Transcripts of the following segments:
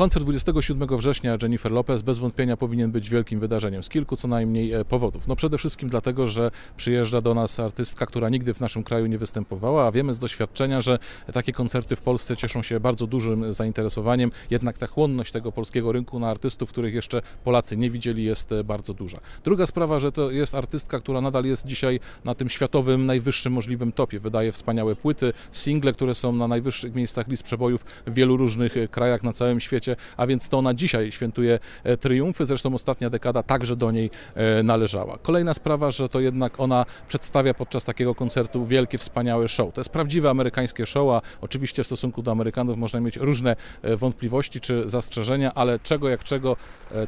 Koncert 27 września Jennifer Lopez bez wątpienia powinien być wielkim wydarzeniem z kilku co najmniej e, powodów. No przede wszystkim dlatego, że przyjeżdża do nas artystka, która nigdy w naszym kraju nie występowała, a wiemy z doświadczenia, że takie koncerty w Polsce cieszą się bardzo dużym zainteresowaniem, jednak ta chłonność tego polskiego rynku na artystów, których jeszcze Polacy nie widzieli, jest e, bardzo duża. Druga sprawa, że to jest artystka, która nadal jest dzisiaj na tym światowym, najwyższym możliwym topie. Wydaje wspaniałe płyty, single, które są na najwyższych miejscach list przebojów w wielu różnych e, krajach na całym świecie, a więc to ona dzisiaj świętuje e, triumfy. Zresztą ostatnia dekada także do niej e, należała. Kolejna sprawa, że to jednak ona przedstawia podczas takiego koncertu wielkie, wspaniałe show. To jest prawdziwe amerykańskie show, a oczywiście w stosunku do Amerykanów można mieć różne wątpliwości czy zastrzeżenia, ale czego jak czego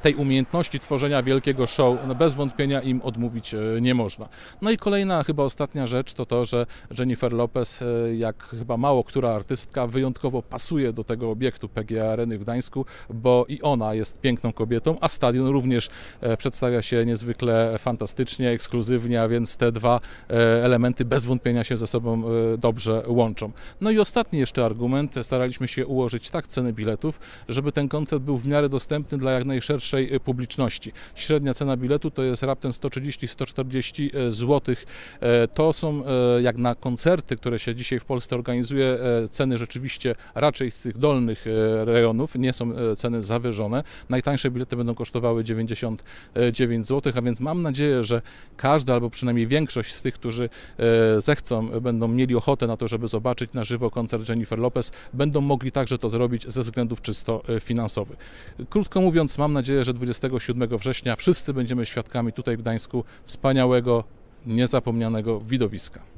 tej umiejętności tworzenia wielkiego show no bez wątpienia im odmówić nie można. No i kolejna, chyba ostatnia rzecz to to, że Jennifer Lopez, jak chyba mało która artystka, wyjątkowo pasuje do tego obiektu PGA Areny w Gdańsku, bo i ona jest piękną kobietą, a stadion również e, przedstawia się niezwykle fantastycznie, ekskluzywnie, a więc te dwa e, elementy bez wątpienia się ze sobą e, dobrze łączą. No i ostatni jeszcze argument, staraliśmy się ułożyć tak ceny biletów, żeby ten koncert był w miarę dostępny dla jak najszerszej publiczności. Średnia cena biletu to jest raptem 130-140 zł. To są jak na koncerty, które się dzisiaj w Polsce organizuje, ceny rzeczywiście raczej z tych dolnych rejonów, nie są e, ceny zawyżone. Najtańsze bilety będą kosztowały 99 zł, a więc mam nadzieję, że każdy albo przynajmniej większość z tych, którzy e, zechcą, będą mieli ochotę na to, żeby zobaczyć na żywo koncert Jennifer Lopez, będą mogli także to zrobić ze względów czysto e, finansowych. Krótko mówiąc, mam nadzieję, że 27 września wszyscy będziemy świadkami tutaj w Gdańsku wspaniałego, niezapomnianego widowiska.